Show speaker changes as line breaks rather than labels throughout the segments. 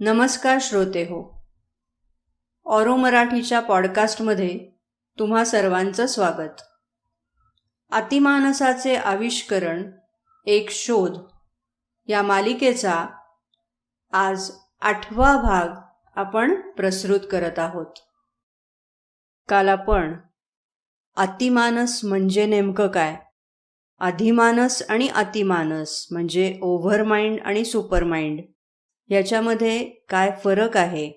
नमस्कार श्रोते हो. ऑरो मराठीच्या पॉडकास्टमध्ये तुम्हा सर्वांचं स्वागत. अतिमानसाचे आविष्करण एक शोध या मालिकेचा आज आठवा भाग आपण प्रसृत करत आहोत. काल आपण अतिमानस म्हणजे नेमकं काय? अधिमानस आणि अतिमानस म्हणजे ओव्हर माइंड आणि सुपर याच्यामध्ये काय फरक आहे?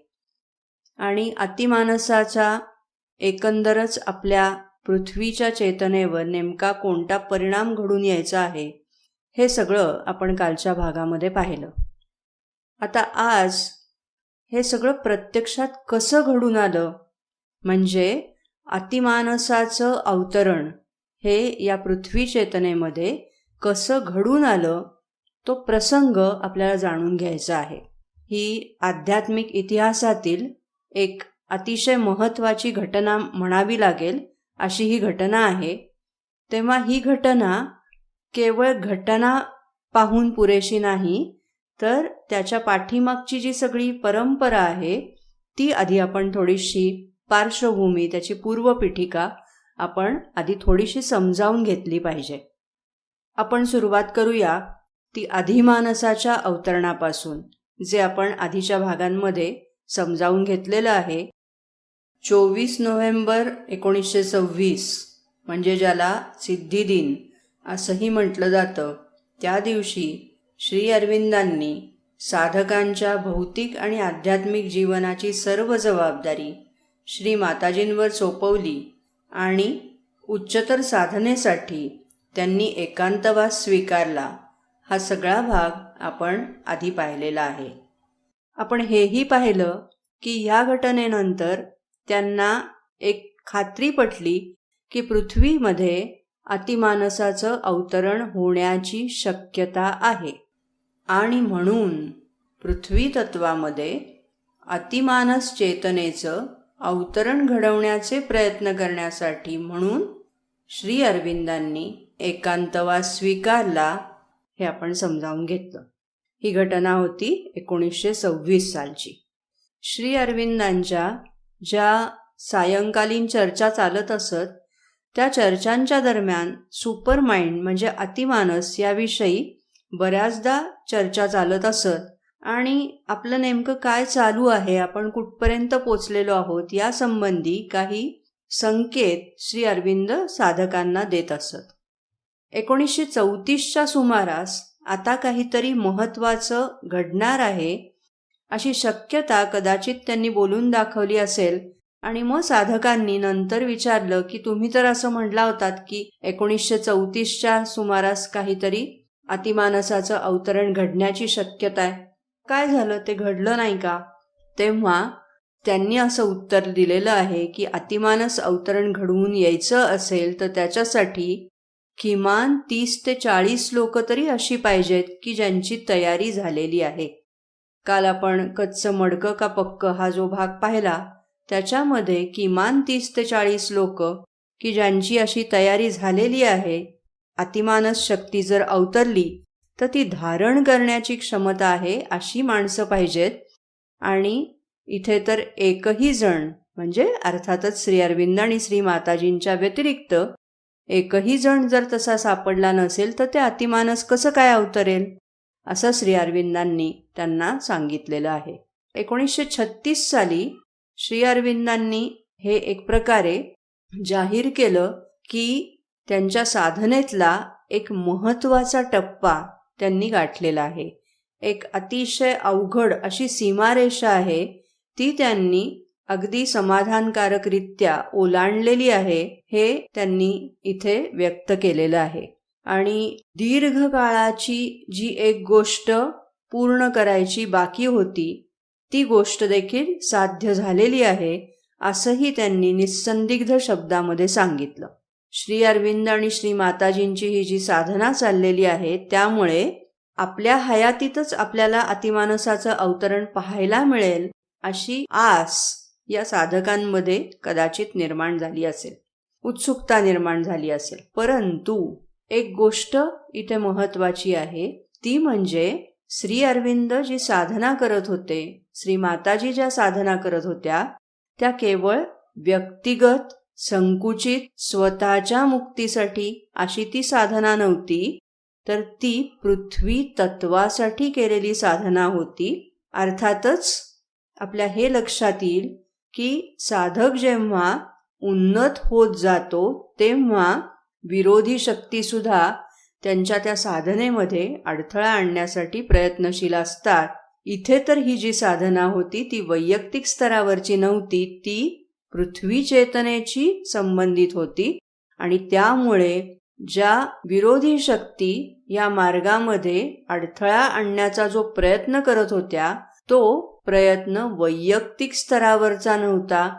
आणि अतिमानसाचा एकंदरच आपल्या पृथ्वीच्या चेतनेवर नेमका कोणता परिणाम घडून यायचा आहे हे सगळं आपण कालच्या भागामध्ये पाहिलं. आता आज हे सगळं प्रत्यक्षात कसं घडून आलं? म्हणजे अतिमानसाचं अवतरण हे या पृथ्वी चेतनेमध्ये कसं घडून आलं तो प्रसंग आपल्याला जाणून घ्यायचा आहे. ही आध्यात्मिक इतिहासातील एक अतिशय महत्त्वाची घटना म्हणावी लागेल अशी ही घटना आहे. तेव्हा ही घटना केवळ घटना पाहून पुरेशी नाही तर त्याच्या पाठीमागची जी सगळी परंपरा आहे ती आधी आपण थोडीशी पार्श्वभूमी त्याची पूर्वपीठिका आपण आधी थोडीशी समजावून घेतली पाहिजे. आपण सुरुवात करूया ती अधिमानसाच्या अवतरणापासून. जे आपण आधीच्या भागांमध्ये समजावून घेतलेलं आहे चोवीस नोव्हेंबर एकोणीसशे सव्वीस म्हणजे ज्याला सिद्धी दिन असंही म्हटलं जातं त्या दिवशी श्री अरविंदांनी साधकांच्या भौतिक आणि आध्यात्मिक जीवनाची सर्व जबाबदारी श्री माताजींवर सोपवली आणि उच्चतर साधनेसाठी त्यांनी एकांतवास स्वीकारला. हा सगळा भाग आपण आधी पाहिलेला आहे. आपण हेही पाहिलं की ह्या घटनेनंतर त्यांना एक खात्री पटली की पृथ्वीमध्ये अतिमानसाचं अवतरण होण्याची शक्यता आहे. आणि म्हणून पृथ्वी तत्वामध्ये अतिमानस चेतनेचं अवतरण घडवण्याचे प्रयत्न करण्यासाठी म्हणून श्री अरविंदांनी एकांतवास स्वीकारला हे आपण समजावून घेतलं. ही घटना होती एकोणीसशे सव्वीस सालची. श्री अरविंदांच्या ज्या सायंकालीन चर्चा चालत असत त्या चर्चांच्या दरम्यान सुपर माइंड म्हणजे अतिमानस याविषयी बऱ्याचदा चर्चा चालत असत. आणि आपलं नेमकं काय चालू आहे आपण कुठपर्यंत पोचलेलो आहोत या संबंधी काही संकेत श्री अरविंद साधकांना देत असत. एकोणीसशे चौतीसच्या सुमारास आता काहीतरी महत्त्वाचं घडणार आहे अशी शक्यता कदाचित त्यांनी बोलून दाखवली असेल. आणि मग साधकांनी नंतर विचारलं की तुम्ही तर असं म्हटला होतात की एकोणीसशे चौतीसच्या सुमारास काहीतरी अतिमानसाचं अवतरण घडण्याची शक्यता आहे. काय झालं? ते घडलं नाही का? तेव्हा त्यांनी असं उत्तर दिलेलं आहे की अतिमानस अवतरण घडवून यायचं असेल तर त्याच्यासाठी किमान तीस ते चाळीस लोक तरी अशी पाहिजेत की ज्यांची तयारी झालेली आहे. काल आपण कच्चं मडकं का पक्क हा जो भाग पाहिला त्याच्यामध्ये किमान तीस ते चाळीस लोक की ज्यांची अशी तयारी झालेली आहे अतिमानस शक्ती जर अवतरली तर ती धारण करण्याची क्षमता आहे अशी माणसं पाहिजेत. आणि इथे तर एकही जण म्हणजे अर्थातच श्री अरविंद आणि श्री माताजींच्या व्यतिरिक्त एकही जण जर तसा सापडला नसेल तर ते अतिमानस कसं काय अवतरेल? असं श्री अरविंदांनी त्यांना सांगितलेलं आहे. एकोणीसशे छत्तीस साली श्री अरविंदांनी हे एक प्रकारे जाहीर केलं की त्यांच्या साधनेतला एक महत्त्वाचा टप्पा त्यांनी गाठलेला आहे. एक अतिशय अवघड अशी सीमारेषा आहे ती त्यांनी अगदी समाधानकारकरित्या ओलांडलेली आहे हे त्यांनी इथे व्यक्त केलेलं आहे. आणि दीर्घकाळाची जी एक गोष्ट पूर्ण करायची बाकी होती ती गोष्ट देखील साध्य झालेली आहे असंही त्यांनी निसंदिग्ध शब्दामध्ये सांगितलं. श्री अरविंद आणि श्री माताजींची ही जी साधना चाललेली आहे त्यामुळे आपल्या हयातीतच आपल्याला अतिमानसाचं अवतरण पाहायला मिळेल अशी आस या साधकांमध्ये कदाचित निर्माण झाली असेल. उत्सुकता निर्माण झाली असेल. परंतु एक गोष्ट इथे महत्वाची आहे. ती म्हणजे श्री अरविंद जी साधना करत होते श्री माताजी ज्या साधना करत होत्या त्या केवळ व्यक्तिगत संकुचित स्वतःच्या मुक्तीसाठी अशी ती साधना नव्हती तर ती पृथ्वी तत्वासाठी केलेली साधना होती. अर्थातच आपल्या हे लक्षात येईल की साधक जेव्हा उन्नत होत जातो तेव्हा विरोधी शक्तीसुद्धा त्यांच्या त्या साधनेमध्ये अडथळा आणण्यासाठी प्रयत्नशील असतात. इथे तर ही जी साधना होती ती वैयक्तिक स्तरावरची नव्हती ती पृथ्वी चेतनेची संबंधित होती आणि त्यामुळे ज्या विरोधी शक्ती या मार्गामध्ये अडथळा आणण्याचा जो प्रयत्न करत होत्या तो प्रयत्न वैयक्तिक स्तरावरचा नव्हता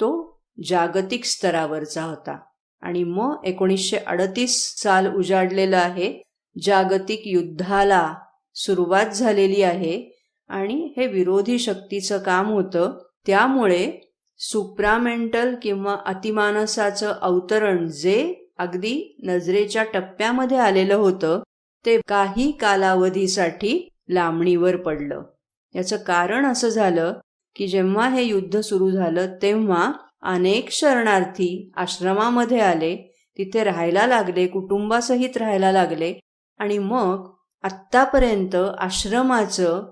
तो जागतिक स्तरावरचा होता. आणि मग एकोणीसशे अडतीस साल उजाडलेलं आहे जागतिक युद्धाला सुरुवात झालेली आहे आणि हे विरोधी शक्तीचं काम होतं. त्यामुळे सुप्रामेंटल किंवा अतिमानसाचं अवतरण जे अगदी नजरेच्या टप्प्यामध्ये आलेलं होतं ते काही कालावधीसाठी लांबणीवर पडलं. याचं कारण असं झालं की जेव्हा हे युद्ध सुरू झालं तेव्हा अनेक शरणार्थी आश्रमामध्ये आले तिथे राहायला लागले कुटुंबासहित राहायला लागले आणि मग आत्तापर्यंत आश्रमाचं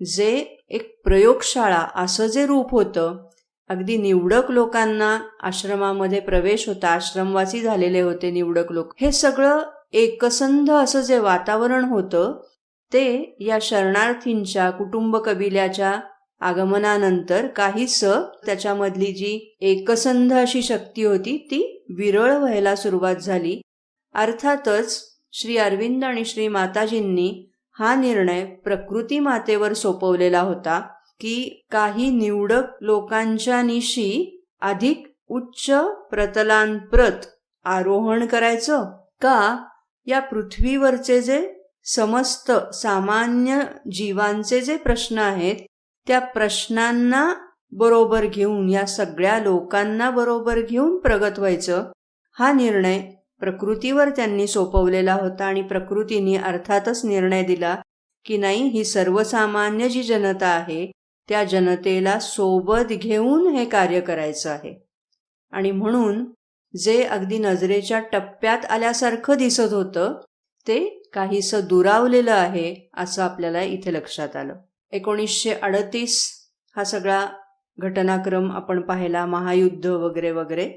जे एक प्रयोगशाळा असं जे रूप होतं अगदी निवडक लोकांना आश्रमामध्ये प्रवेश होता आश्रमवासी झालेले होते निवडक लोक हे सगळं एकसंध असं जे वातावरण होतं ते या शरणार्थींच्या कुटुंब कबिल्याच्या आगमनानंतर काहीस त्याच्यामधली जी एकसंध अशी शक्ती होती ती विरळ व्हायला सुरुवात झाली. अर्थातच श्री अरविंद आणि श्री माताजींनी हा निर्णय प्रकृती मातेवर सोपवलेला होता की काही निवडक लोकांच्या निशी अधिक उच्च प्रतलांप्रत आरोहण करायचं का या पृथ्वीवरचे जे समस्त सामान्य जीवांचे जे प्रश्न आहेत त्या प्रश्नांना बरोबर घेऊन या सगळ्या लोकांना बरोबर घेऊन प्रगत व्हायचं हा निर्णय प्रकृतीवर त्यांनी सोपवलेला होता आणि प्रकृतीने अर्थातच निर्णय दिला की नाही ही सर्वसामान्य जी जनता आहे त्या जनतेला सोबत घेऊन हे कार्य करायचं आहे. आणि म्हणून जे अगदी नजरेच्या टप्प्यात आल्यासारखं दिसत होतं ते काहीसं दुरावलेलं आहे असं आपल्याला इथे लक्षात आलं. एकोणीसशे अडतीस हा सगळा घटनाक्रम आपण पाहिला महायुद्ध वगैरे वगैरे.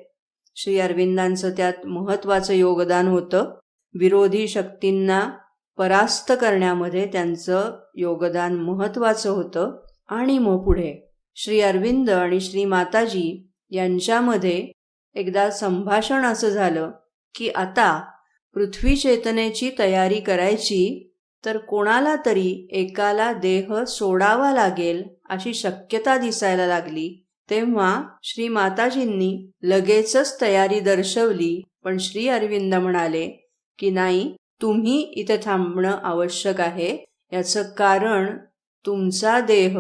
श्री अरविंदांचं त्यात महत्वाचं योगदान होतं. विरोधी शक्तींना परास्त करण्यामध्ये त्यांचं योगदान महत्वाचं होतं. आणि मग पुढे श्री अरविंद आणि श्री माताजी यांच्यामध्ये एकदा संभाषण असं झालं की आता पृथ्वी चेतनेची तयारी करायची तर कोणाला तरी एकाला देह सोडावा लागेल अशी शक्यता दिसायला लागली. तेव्हा श्री माताजींनी लगेचच तयारी दर्शवली पण श्री अरविंद म्हणाले की नाही तुम्ही इथे थांबणं आवश्यक आहे. याचं कारण तुमचा देह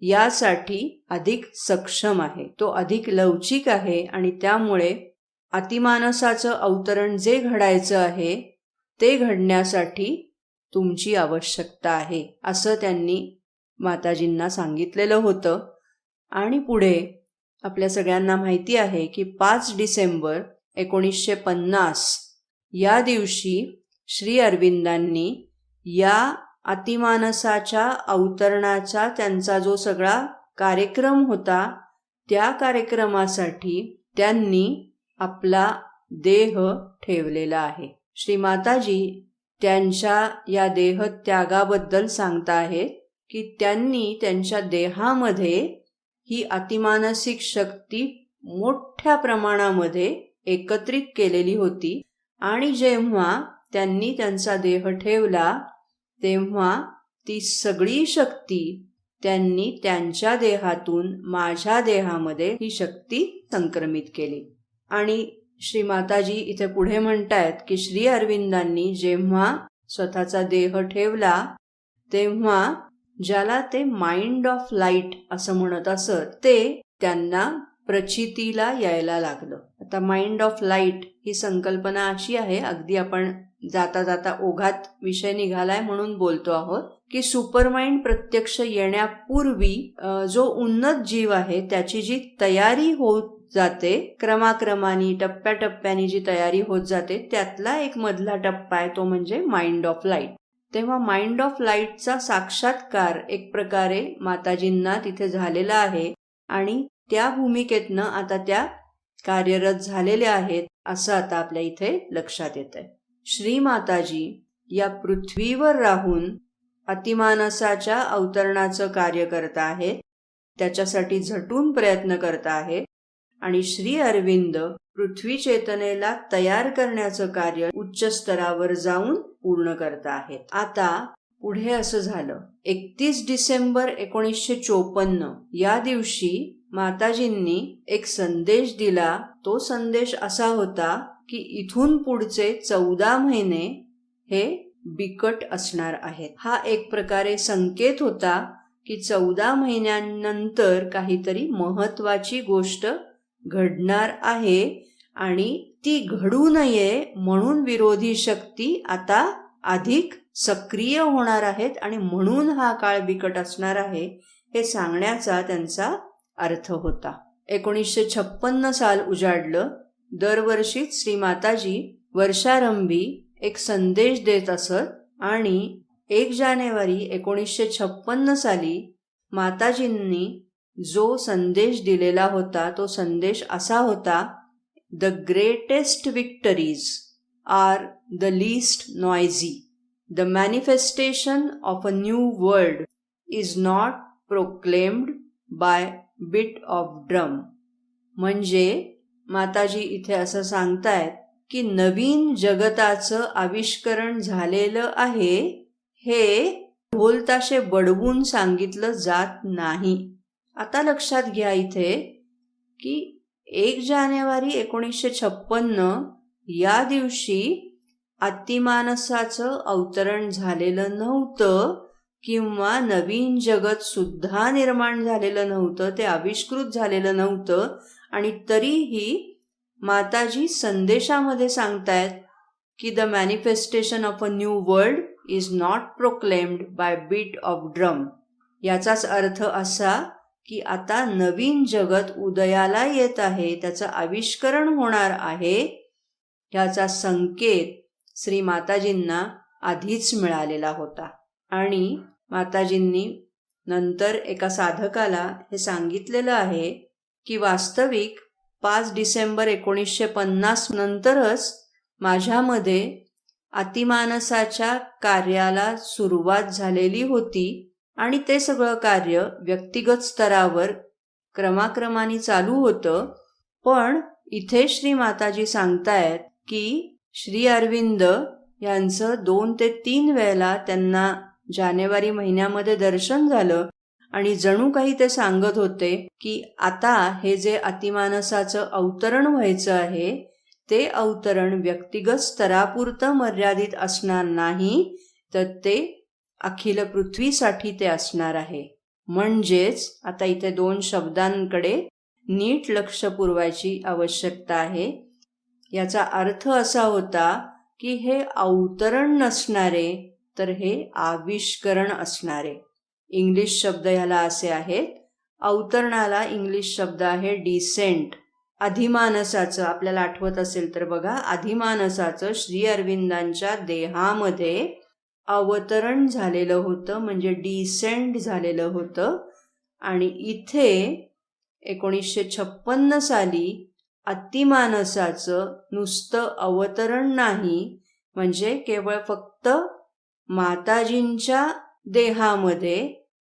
यासाठी अधिक सक्षम आहे. तो अधिक लवचिक आहे आणि त्यामुळे अतिमानसाचं अवतरण जे घडायचं आहे ते घडण्यासाठी तुमची आवश्यकता आहे असं त्यांनी माताजींना सांगितलेलं होतं. आणि पुढे आपल्या सगळ्यांना माहिती आहे की पाच डिसेंबर एकोणीसशे पन्नास या दिवशी श्री अरविंदांनी या अतिमानसाच्या अवतरणाचा त्यांचा जो सगळा कार्यक्रम होता त्या कार्यक्रमासाठी त्यांनी आपला देह ठेवलेला आहे. श्री माताजी त्यांच्या या देहत्यागाबद्दल सांगता आहेत की त्यांनी त्यांच्या देहामध्ये ही अतिमानसिक शक्ती मोठ्या प्रमाणामध्ये एकत्रित केलेली होती आणि जेव्हा त्यांनी त्यांचा देह ठेवला तेव्हा ती सगळी शक्ती त्यांनी त्यांच्या देहातून माझ्या देहामध्ये ही शक्ती संक्रमित केली. आणि श्री माताजी इथे पुढे म्हणतायत की श्री अरविंदांनी जेव्हा स्वतःचा देह ठेवला तेव्हा ज्याला ते माइंड ऑफ लाइट असं म्हणत असत ते त्यांना प्रचितीला यायला लागलं. आता माइंड ऑफ लाइट ही संकल्पना अशी आहे अगदी आपण जाता जाता ओघात विषय निघालाय म्हणून बोलतो आहोत की सुपरमाइंड प्रत्यक्ष येण्यापूर्वी जो उन्नत जीव आहे त्याची जी तयारी होत जाते. क्रमाक्रमाने टप्प्याटप्प्याने जी तयारी होत जाते त्यातला एक मधला टप्पा आहे तो म्हणजे माइंड ऑफ लाइट तेव्हा माइंड ऑफ लाईटचा साक्षात्कार एक प्रकारे माताजींना तिथे झालेला आहे आणि त्या भूमिकेतनं आता त्या कार्यरत झालेल्या आहेत असं आता आपल्या इथे लक्षात येत आहे श्री माताजी या पृथ्वीवर राहून अतिमानसाच्या अवतरणाचं कार्य करत आहेत त्याच्यासाठी झटून प्रयत्न करत आहेत आणि श्री अरविंद पृथ्वी चेतनेला तयार करण्याचं कार्य उच्च स्तरावर जाऊन पूर्ण करत आहेत. आता पुढे असं झालं. एकतीस डिसेंबर एकोणीसशे चोपन्न या दिवशी माताजींनी एक संदेश दिला. तो संदेश असा होता की इथून पुढचे चौदा महिने हे बिकट असणार आहेत. हा एक प्रकारे संकेत होता की चौदा महिन्यांनंतर काहीतरी महत्वाची गोष्ट घडणार आहे आणि ती घडू नये म्हणून विरोधी शक्ती आता अधिक सक्रिय होणार आहेत आणि म्हणून हा काळ बिकट असणार आहे हे सांगण्याचा त्यांचा अर्थ होता. एकोणीसशे छप्पन्न साल उजाडलं दरवर्षीच श्री माताजी वर्षारंभी एक संदेश देत असत आणि एक जानेवारी एकोणीसशे छप्पन्न साली माताजींनी जो संदेश दिलेला होता तो संदेश असा होता the greatest victories are the least noisy the manifestation of a new world is not proclaimed by beat of drum म्हणजे माताजी इथे असं सांगतायत की नवीन जगताचं आविष्करण झालेलं आहे हे ढोलताशे बडवून सांगितलं जात नाही. आता लक्षात घ्या इथे की एक जानेवारी एकोणीसशे छप्पन्न या दिवशी अतिमानसाचं अवतरण झालेलं नव्हतं किंवा नवीन जगत सुद्धा निर्माण झालेलं नव्हतं ते आविष्कृत झालेलं नव्हतं आणि तरीही माताजी संदेशामध्ये सांगतायत की the manifestation of a new world is not proclaimed by beat of drum. याचाच अर्थ असा की आता नवीन जगत उदयाला येत आहे त्याचं आविष्करण होणार आहे ह्याचा संकेत श्री माताजींना आधीच मिळालेला होता. आणि माताजींनी नंतर एका साधकाला हे सांगितलेलं आहे की वास्तविक पाच डिसेंबर एकोणीसशे पन्नास नंतरच माझ्यामध्ये अतिमानसाच्या कार्याला सुरुवात झालेली होती. आणि ते सगळं कार्य व्यक्तिगत स्तरावर क्रमाक्रमाने चालू होतं. पण इथे श्री माताजी सांगतायत की श्री अरविंद यांचं दोन ते तीन वेळेला त्यांना जानेवारी महिन्यामध्ये दर्शन झालं आणि जणू काही ते सांगत होते की आता हे जे अतिमानसाचं अवतरण व्हायचं आहे ते अवतरण व्यक्तिगत स्तरापुरतं मर्यादित असणार नाही तर ते अखिल पृथ्वीसाठी ते असणार आहे. म्हणजेच आता इथे दोन शब्दांकडे नीट लक्ष पुरवायची आवश्यकता आहे. याचा अर्थ असा होता की हे अवतरण नसणारे तर हे आविष्करण असणारे. इंग्लिश शब्द ह्याला असे आहेत. अवतरणाला इंग्लिश शब्द आहे डिसेंट. अधिमानसाचं आपल्याला आठवत असेल तर बघा अधिमानसाचं श्री अरविंदांच्या देहामध्ये अवतरण झालेलं होतं म्हणजे डिसेंट झालेलं होतं. आणि इथे एकोणीसशे छप्पन्न साली अतिमानसाचं नुसतं अवतरण नाही म्हणजे केवळ फक्त माताजींच्या देहामध्ये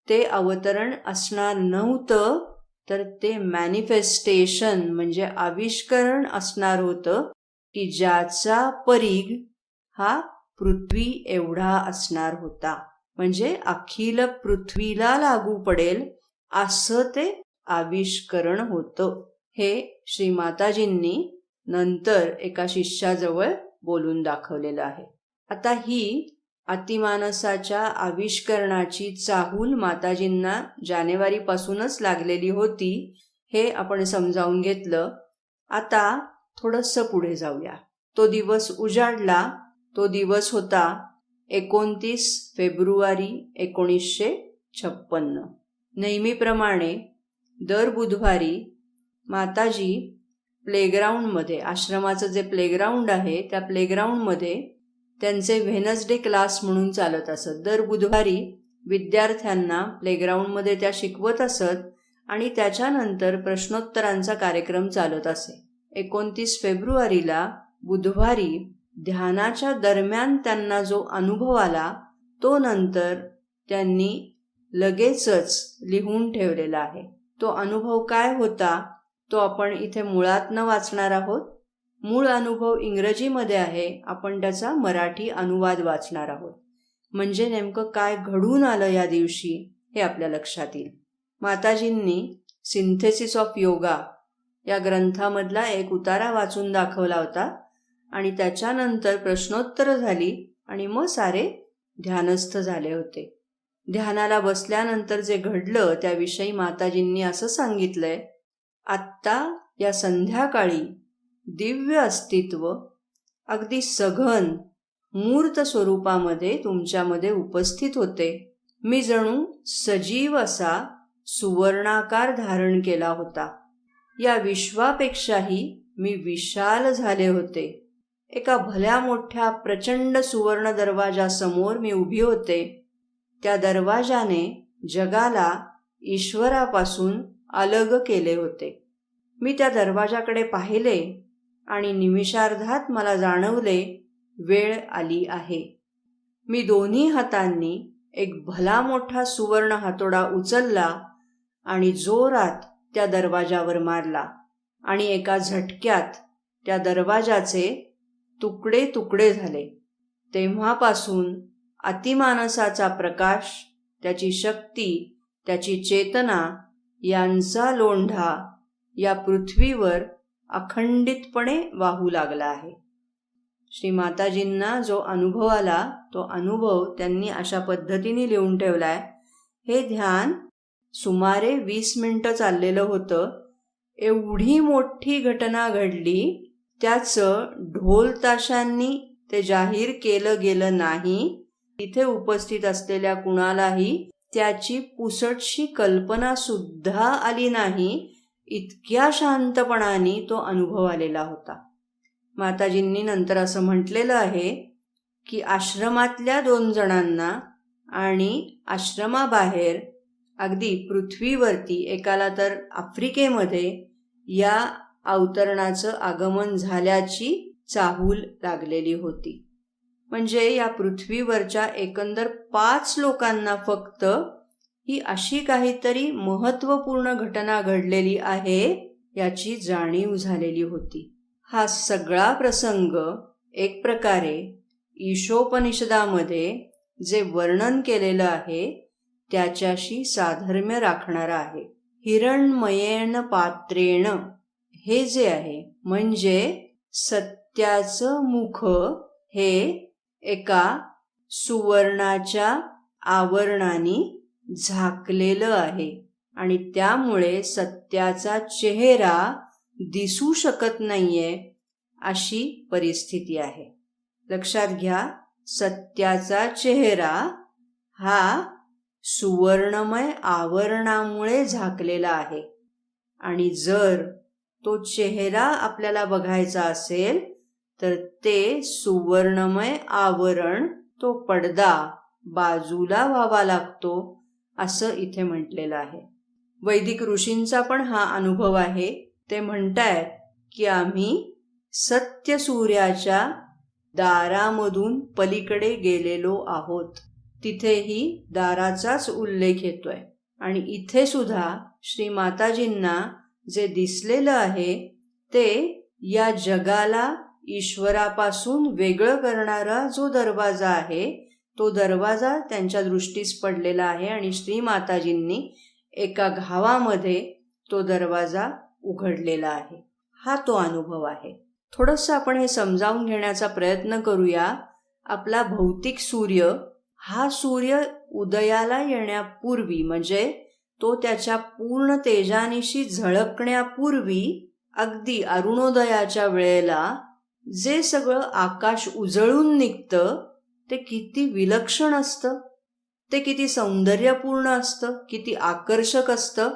ते अवतरण असणार नव्हतं तर ते मॅनिफेस्टेशन म्हणजे आविष्करण असणार होतं की ज्याचा परीघ हा पृथ्वी एवढा असणार होता. म्हणजे अखिल पृथ्वीला लागू पडेल असं ते आविष्करण होतं. हे श्री माताजींनी नंतर एका शिष्याजवळ बोलून दाखवलेलं आहे. आता ही अतिमानसाच्या आविष्करणाची चाहूल माताजींना जानेवारीपासूनच लागलेली होती हे आपण समजावून घेतलं. आता थोडंसं पुढे जाऊया. तो दिवस उजाडला तो दिवस होता एकोणतीस फेब्रुवारी एकोणीसशे छप्पन्न. नेहमीप्रमाणे दर बुधवारी माताजी प्लेग्राऊंडमध्ये आश्रमाचं जे प्लेग्राऊंड आहे त्या प्लेग्राऊंडमध्ये त्यांचे व्हेनसडे क्लास म्हणून चालत असत. दर बुधवारी विद्यार्थ्यांना प्लेग्राऊंडमध्ये त्या शिकवत असत आणि त्याच्यानंतर प्रश्नोत्तरांचा कार्यक्रम चालत असे. एकोणतीस फेब्रुवारीला बुधवारी ध्यानाच्या दरम्यान त्यांना जो अनुभव आला तो नंतर त्यांनी लगेचच लिहून ठेवलेला आहे. तो अनुभव काय होता तो आपण इथे मुळात न वाचणार आहोत. मूळ अनुभव इंग्रजीमध्ये आहे आपण त्याचा मराठी अनुवाद वाचणार आहोत. म्हणजे नेमकं काय घडून आलं या दिवशी हे आपल्या लक्षात येईल. माताजींनी सिंथेसिस ऑफ योगा या ग्रंथामधला एक उतारा वाचून दाखवला होता. आणि त्याच्यानंतर प्रश्नोत्तर झाली आणि मग सारे ध्यानस्थ झाले होते. ध्यानाला बसल्यानंतर जे घडलं त्याविषयी माताजींनी असं सांगितलंय आत्ता या संध्याकाळी दिव्य अस्तित्व अगदी सघन मूर्त स्वरूपामध्ये तुमच्यामध्ये उपस्थित होते. मी जणू सजीव असा सुवर्णाकार धारण केला होता. या विश्वापेक्षाही मी विशाल झाले होते. एका भल्या मोठ्या प्रचंड सुवर्ण दरवाजासमोर मी उभी होते. त्या दरवाजाने जगाला ईश्वरापासून अलग केले होते. मी त्या दरवाजाकडे पाहिले आणि निमिषार्धात मला जाणवले वेळ आली आहे. मी दोन्ही हातांनी एक भला मोठा सुवर्ण हातोडा उचलला आणि जोरात त्या दरवाजावर मारला आणि एका झटक्यात त्या दरवाजाचे तुकडे तुकडे झाले. तेव्हापासून अतिमानसाचा प्रकाश त्याची शक्ती त्याची चेतना यांचा लोंढा या पृथ्वीवर अखंडितपणे वाहू लागला आहे. श्री माताजींना जो अनुभव आला तो अनुभव त्यांनी अशा पद्धतीने लिहून ठेवलाय. हे ध्यान सुमारे वीस मिनटं चाललेलं होतं. एवढी मोठी घटना घडली त्याचं ढोल ताशांनी ते जाहीर केलं गेलं नाही. तिथे उपस्थित असलेल्या कुणालाही त्याची पुसटशी कल्पना सुद्धा आली नाही. इतक्या शांतपणाने तो अनुभव आलेला होता. माताजींनी नंतर असं म्हटलेलं आहे की आश्रमातल्या दोन जणांना आणि आश्रमाबाहेर अगदी पृथ्वीवरती एकाला तर आफ्रिकेमध्ये या अवतरणाचं आगमन झाल्याची चाहूल लागलेली होती. म्हणजे या पृथ्वीवरच्या एकंदर पाच लोकांना फक्त ही अशी काहीतरी महत्त्वपूर्ण घटना घडलेली आहे याची जाणीव झालेली होती. हा सगळा प्रसंग एक प्रकारे ईशोपनिषदामध्ये जे वर्णन केलेलं आहे त्याच्याशी साधर्म्य राखणारा आहे. हिरणमयेन पात्रेण हे जे आहे म्हणजे सत्याचं मुख हे एका सुवर्णाच्या आवरणाने झाकलेलं आहे आणि त्यामुळे सत्याचा चेहरा दिसू शकत नाहीये अशी परिस्थिती आहे. लक्षात घ्या सत्याचा चेहरा हा सुवर्णमय आवरणामुळे झाकलेला आहे आणि जर तो चेहरा आपल्याला बघायचा असेल तर ते सुवर्णमय आवरण तो पडदा बाजूला व्हावा लागतो असं इथे म्हटलेलं आहे. वैदिक ऋषींचा पण हा अनुभव आहे. ते म्हणतायत की आम्ही सत्य सूर्याच्या दारामधून पलीकडे गेलेलो आहोत. तिथेही दाराचाच उल्लेख येतोय. आणि इथे सुद्धा श्री माताजींना जे दिसलेलं आहे ते या जगाला ईश्वरापासून वेगळं करणारा जो दरवाजा आहे तो दरवाजा त्यांच्या दृष्टीस पडलेला आहे आणि श्री माताजींनी एका घावामध्ये तो दरवाजा उघडलेला आहे. हा तो अनुभव आहे. थोडंसं आपण हे समजावून घेण्याचा प्रयत्न करूया. आपला भौतिक सूर्य हा सूर्य उदयाला येण्यापूर्वी म्हणजे तो त्याच्या पूर्ण तेजानिशी झळकण्यापूर्वी अगदी अरुणोदयाच्या वेळेला जे सगळं आकाश उजळून निघतं ते किती विलक्षण असतं. ते किती सौंदर्यपूर्ण असतं किती आकर्षक असतं.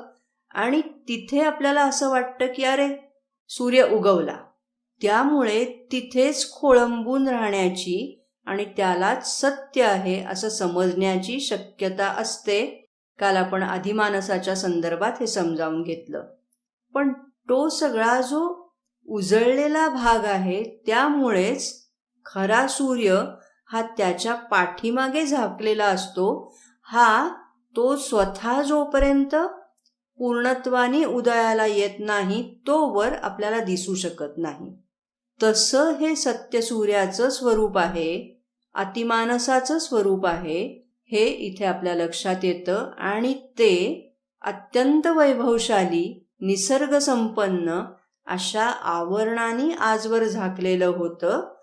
आणि तिथे आपल्याला असं वाटतं की अरे सूर्य उगवला. त्यामुळे तिथेच खोळंबून राहण्याची आणि त्यालाच सत्य आहे असं समजण्याची शक्यता असते. काल आपण अधिमानसाच्या संदर्भात हे समजावून घेतलं. पण तो सगळा जो उजळलेला भाग आहे त्यामुळेच खरा सूर्य हा त्याच्या पाठीमागे झाकलेला असतो हा तो स्वतः जोपर्यंत पूर्णत्वाने उदयाला येत नाही तोवर आपल्याला दिसू शकत नाही. तसं हे सत्य सूर्याचं स्वरूप आहे अतिमानसाचं स्वरूप आहे हे इथे आपल्या लक्षात येतं आणि ते अत्यंत वैभवशाली निसर्गसंपन्न अशा आवरणाने आजवर झाकलेलं होतं.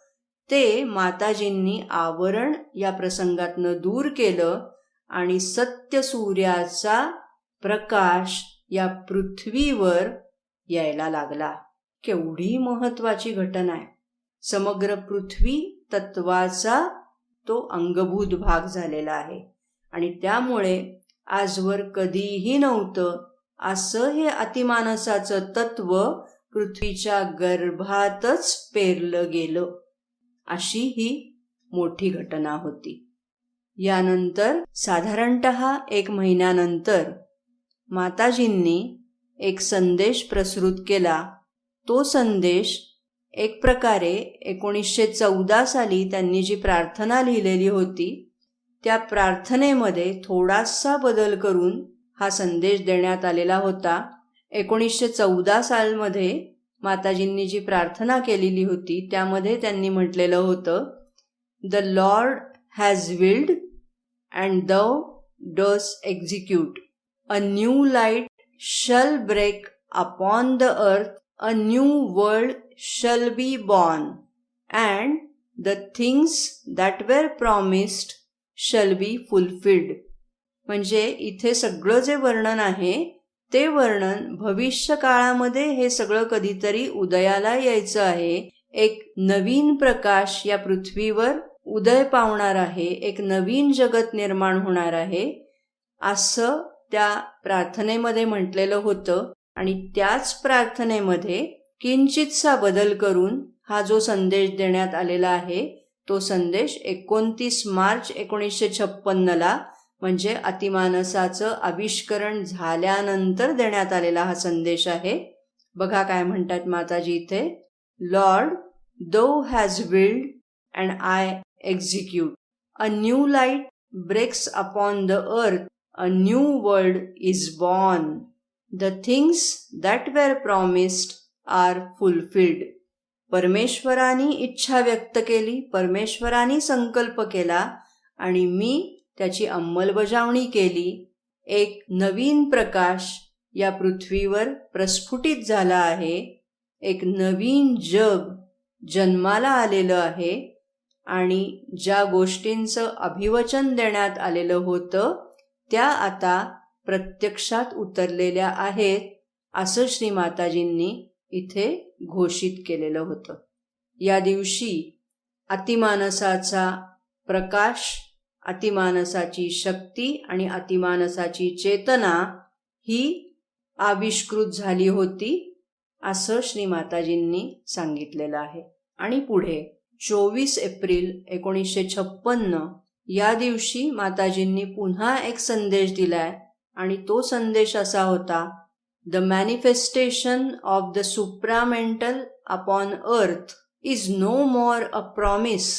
ते माताजींनी आवरण या प्रसंगातनं दूर केलं आणि सत्य सूर्याचा प्रकाश या पृथ्वीवर यायला लागला. केवढी महत्वाची घटना आहे. समग्र पृथ्वी तत्वाचा तो अंगभूत भाग झालेला आहे. आणि त्यामुळे आजवर कधीही नव्हतं असं हे अतिमानसाचं तत्व पृथ्वीच्या गर्भातच पेरलं गेलं. अशी ही मोठी घटना होती. यानंतर साधारणत एक महिन्यानंतर माताजींनी एक संदेश प्रसृत केला. तो संदेश एक प्रकारे एकोणीसशे चौदा साली त्यांनी जी प्रार्थना लिहिलेली होती त्या प्रार्थनेमध्ये थोडासा बदल करून हा संदेश देण्यात आलेला होता. एकोणीसशे चौदा सालमध्ये माताजींनी जी प्रार्थना केलेली होती त्यामध्ये त्यांनी म्हटलेलं होतं the lord has willed and the does execute a new light shall break upon the earth a new world shall be born and the things that were promised shall be fulfilled म्हणजे इथे सगळं जे वर्णन आहे ते वर्णन भविष्य काळामध्ये हे सगळं कधीतरी उदयाला यायचं आहे. एक नवीन प्रकाश या पृथ्वीवर उदय पावणार आहे एक नवीन जगत निर्माण होणार आहे असं त्या प्रार्थनेमध्ये म्हटलेलं होतं. आणि त्याच प्रार्थनेमध्ये किंचितसा बदल करून हा जो संदेश देण्यात आलेला आहे तो संदेश एकोणतीस मार्च एकोणीसशे छप्पन्नला म्हणजे अतिमानसाचं आविष्करण झाल्यानंतर देण्यात आलेला हा संदेश आहे. बघा काय म्हणतात माताजी इथे. Lord though has willed and I execute. A new light breaks upon the earth. A new world is born. The things that were promised are fulfilled. परमेश्वरानी इच्छा व्यक्त केली परमेश्वरानी संकल्प केला आणि मी त्याची अंमलबजावणी केली. एक नवीन प्रकाश या पृथ्वीवर प्रस्फुटित झाला आहे. एक नवीन जग जन्माला आलेलं आहे आणि ज्या गोष्टींचं अभिवचन देण्यात आलेलं होतं त्या आता प्रत्यक्षात उतरलेल्या आहेत असं श्री माताजींनी इथे घोषित केलेलं होतं. या दिवशी अतिमानसाचा प्रकाश अतिमानसाची शक्ती आणि अतिमानसाची चेतना ही आविष्कृत झाली होती असं श्री माताजींनी सांगितलेलं आहे. आणि पुढे चोवीस एप्रिल एकोणीसशे छप्पन्न या दिवशी माताजींनी पुन्हा एक संदेश दिलाय आणि तो संदेश असा होता The manifestation of the supramental upon earth is no more a promise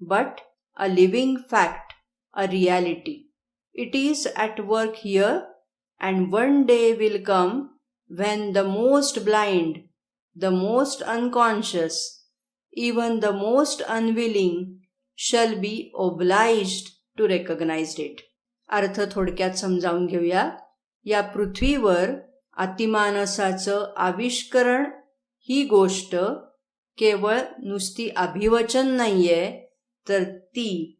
but a living fact a reality. It is at work here, and one day will come when the most blind, the most unconscious, even the most unwilling shall be obliged to recognize it. अर्थ थोडक्यात समजावून घेऊया या पृथ्वीवर अतिमानसाचं आविष्करण ही गोष्ट केवळ नुसती अभिवचन नाहीये तर ती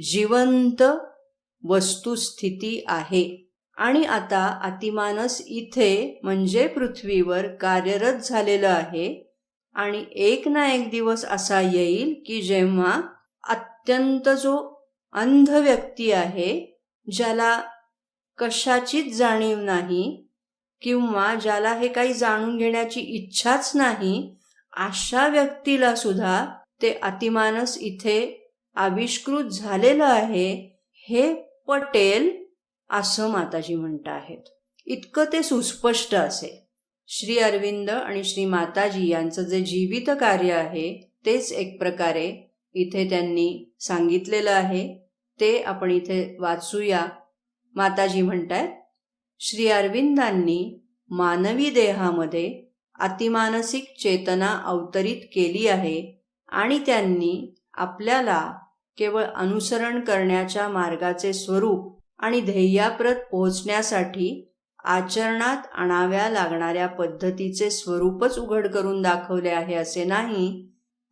जिवंत वस्तुस्थिती आहे. आणि आता अतिमानस इथे म्हणजे पृथ्वीवर कार्यरत झालेलं आहे आणि एक ना एक दिवस असा येईल की जेव्हा अत्यंत जो अंध व्यक्ती आहे ज्याला कशाचीच जाणीव नाही किंवा ज्याला हे काही जाणून घेण्याची इच्छाच नाही अशा व्यक्तीला सुद्धा ते अतिमानस इथे आविष्कृत झालेलं आहे हे पटेल असं माताजी म्हणत आहेत इतकं ते सुस्पष्ट असे. श्री अरविंद आणि श्री माताजी यांचं जे जीवित कार्य आहे तेच एक प्रकारे इथे त्यांनी सांगितलेलं आहे. ते आपण इथे वाचूया. माताजी म्हणतायत श्री अरविंदांनी मानवी देहामध्ये अतिमानसिक चेतना अवतरित केली आहे आणि त्यांनी आपल्याला केवळ अनुसरण करण्याच्या मार्गाचे स्वरूप आणि ध्येयाप्रत पोहोचण्यासाठी आचरणात आणाव्या लागणाऱ्या पद्धतीचे स्वरूपच उघड करून दाखवले आहे असे नाही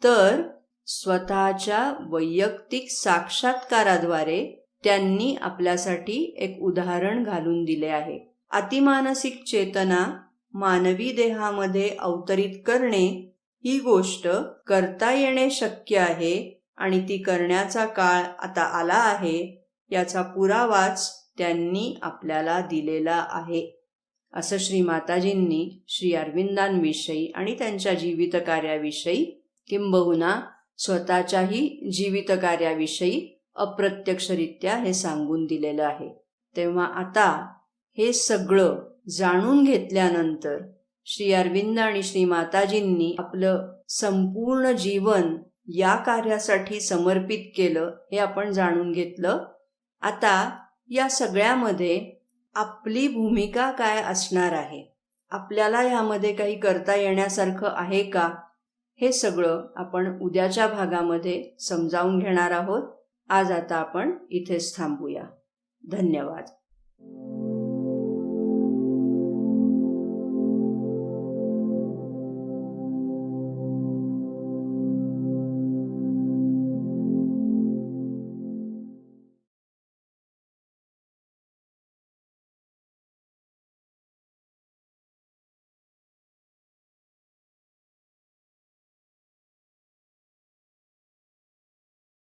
तर स्वतःच्या वैयक्तिक साक्षात्काराद्वारे त्यांनी आपल्यासाठी एक उदाहरण घालून दिले आहे. अतिमानसिक चेतना मानवी देहामध्ये अवतरित करणे ही गोष्ट करता येणे शक्य आहे आणि ती करण्याचा काळ आता आला आहे याचा पुरावाच त्यांनी आपल्याला दिलेला आहे. असं श्री माताजींनी श्री अरविंदांविषयी आणि त्यांच्या जीवित कार्याविषयी किंबहुना स्वतःच्याही जीवित कार्याविषयी अप्रत्यक्षरित्या हे सांगून दिलेलं आहे. तेव्हा आता हे सगळं जाणून घेतल्यानंतर श्री अरविंद आणि श्री माताजींनी आपलं संपूर्ण जीवन या कार्यासाठी समर्पित केलं हे आपण जाणून घेतलं. आता या सगळ्यामध्ये आपली भूमिका काय असणार आहे? आपल्याला ह्यामध्ये काही करता येण्यासारखं आहे का? हे सगळं आपण उद्याच्या भागामध्ये समजावून घेणार आहोत. आज आता आपण इथेच थांबूया. धन्यवाद.